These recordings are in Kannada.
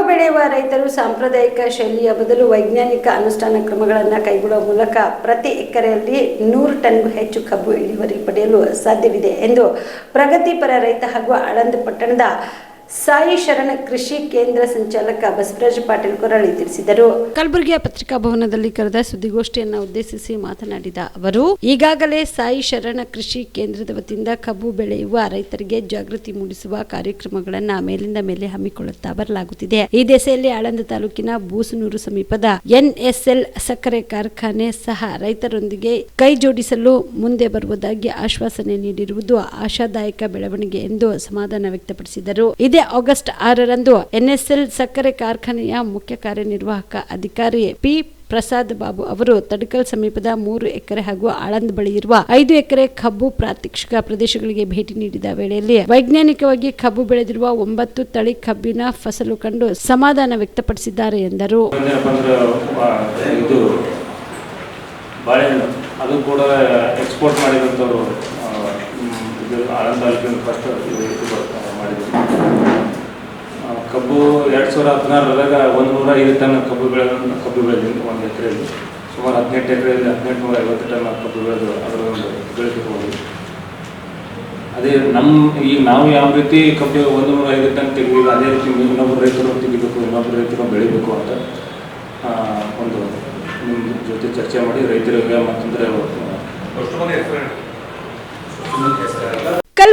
ಕಬ್ಬು ಬೆಳೆಯುವ ರೈತರು ಸಾಂಪ್ರದಾಯಿಕ ಶೈಲಿಯ ಬದಲು ವೈಜ್ಞಾನಿಕ ಅನುಷ್ಠಾನ ಕ್ರಮಗಳನ್ನು ಕೈಗೊಳ್ಳುವ ಮೂಲಕ ಪ್ರತಿ ಎಕರೆಯಲ್ಲಿ ನೂರು ಟನ್ಗೂ ಹೆಚ್ಚು ಕಬ್ಬು ಇಳುವರಿ ಪಡೆಯಲು ಸಾಧ್ಯವಿದೆ ಎಂದು ಪ್ರಗತಿಪರ ರೈತ ಹಾಗೂ ಆಳಂದ ಪಟ್ಟಣದ ಸಾಯಿ ಶರಣ ಕೃಷಿ ಕೇಂದ್ರ ಸಂಚಾಲಕ ಬಸವರಾಜ ಪಾಟೀಲ್ ಕೊರಳಿ ತಿಳಿಸಿದರು. ಕಲಬುರಗಿಯ ಪತ್ರಿಕಾ ಭವನದಲ್ಲಿ ಕರೆದ ಸುದ್ದಿಗೋಷ್ಠಿಯನ್ನು ಉದ್ದೇಶಿಸಿ ಮಾತನಾಡಿದ ಅವರು, ಈಗಾಗಲೇ ಸಾಯಿ ಶರಣ ಕೃಷಿ ಕೇಂದ್ರದ ವತಿಯಿಂದ ಕಬ್ಬು ಬೆಳೆಯುವ ರೈತರಿಗೆ ಜಾಗೃತಿ ಮೂಡಿಸುವ ಕಾರ್ಯಕ್ರಮಗಳನ್ನು ಮೇಲಿಂದ ಮೇಲೆ ಹಮ್ಮಿಕೊಳ್ಳುತ್ತಾ ಬರಲಾಗುತ್ತಿದೆ. ಈ ದೆಸೆಯಲ್ಲಿ ಆಳಂದ ತಾಲೂಕಿನ ಬೂಸನೂರು ಸಮೀಪದ ಎನ್ಎಸ್ಎಲ್ ಸಕ್ಕರೆ ಕಾರ್ಖಾನೆ ಸಹ ರೈತರೊಂದಿಗೆ ಕೈ ಜೋಡಿಸಲು ಮುಂದೆ ಬರುವುದಾಗಿ ಆಶ್ವಾಸನೆ ನೀಡಿರುವುದು ಆಶಾದಾಯಕ ಬೆಳವಣಿಗೆ ಎಂದು ಸಮಾಧಾನ ವ್ಯಕ್ತಪಡಿಸಿದರು. ಇದೇ ಆಗಸ್ಟ್ ಆರರಂದು ಎನ್ಎಸ್ಎಲ್ ಸಕ್ಕರೆ ಕಾರ್ಖಾನೆಯ ಮುಖ್ಯ ಕಾರ್ಯನಿರ್ವಾಹಕ ಅಧಿಕಾರಿ ಪಿ ಪ್ರಸಾದ್ ಬಾಬು ಅವರು ತಡಕಲ್ ಸಮೀಪದ ಮೂರು ಎಕರೆ ಹಾಗೂ ಆಳಂದ್ ಬಳಿ ಇರುವ ಐದು ಎಕರೆ ಕಬ್ಬು ಪ್ರಾತ್ಯಕ್ಷಿಕ ಪ್ರದೇಶಗಳಿಗೆ ಭೇಟಿ ನೀಡಿದ ವೇಳೆಯಲ್ಲಿ ವೈಜ್ಞಾನಿಕವಾಗಿ ಕಬ್ಬು ಬೆಳೆದಿರುವ ಒಂಬತ್ತು ತಳಿ ಕಬ್ಬಿನ ಫಸಲು ಕಂಡು ಸಮಾಧಾನ ವ್ಯಕ್ತಪಡಿಸಿದ್ದಾರೆ ಎಂದರು. ಇದು ಎಕ್ಸ್ಪೋರ್ಟ್ ಮಾಡಿದಂಥವ್ರು ಇದು ಇದು ಆ, ಕಬ್ಬು ಎರಡು ಸಾವಿರ ಹದಿನಾರರಾಗ ಒಂದು ನೂರ ಐದು ಟನ್ ಕಬ್ಬು ಬೆಳೆದ ಕಬ್ಬು ಬೆಳೆದಿದ್ದು ಒಂದು ಎಕರೆಯಲ್ಲಿ ಸುಮಾರು ಹದಿನೆಂಟು ಎಕರೆಯಲ್ಲಿ ಹದಿನೆಂಟು ನೂರ ಐವತ್ತು ಟನ್ ಕಬ್ಬು ಬೆಳೆದು ಅದರ ಒಂದು ಬೆಳೆದಿರ್ಬೋದು ಅದೇ ನಮ್ಮ ಈಗ ನಾವು ಯಾವ ರೀತಿ ಕಬ್ಬು ಒಂದು ನೂರ ಐದು ಟನ್ ತೆಗೆದಿಲ್ಲ ಅದೇ ರೀತಿ ಇನ್ನೊಬ್ಬರು ರೈತರು ತೆಗಿಬೇಕು ಇನ್ನೊಬ್ಬರು ರೈತರು ಬೆಳಿಬೇಕು ಅಂತ ಆ, ಒಂದು ನಿಮ್ಮ ಜೊತೆ ಚರ್ಚೆ ಮಾಡಿ ರೈತರಿಗೆ ಮತ್ತಂದರೆ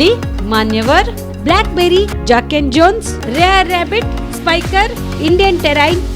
మళ్ళీ Manyavar Blackberry Jack and Jones Rare Rabbit Spykar Indian Terrain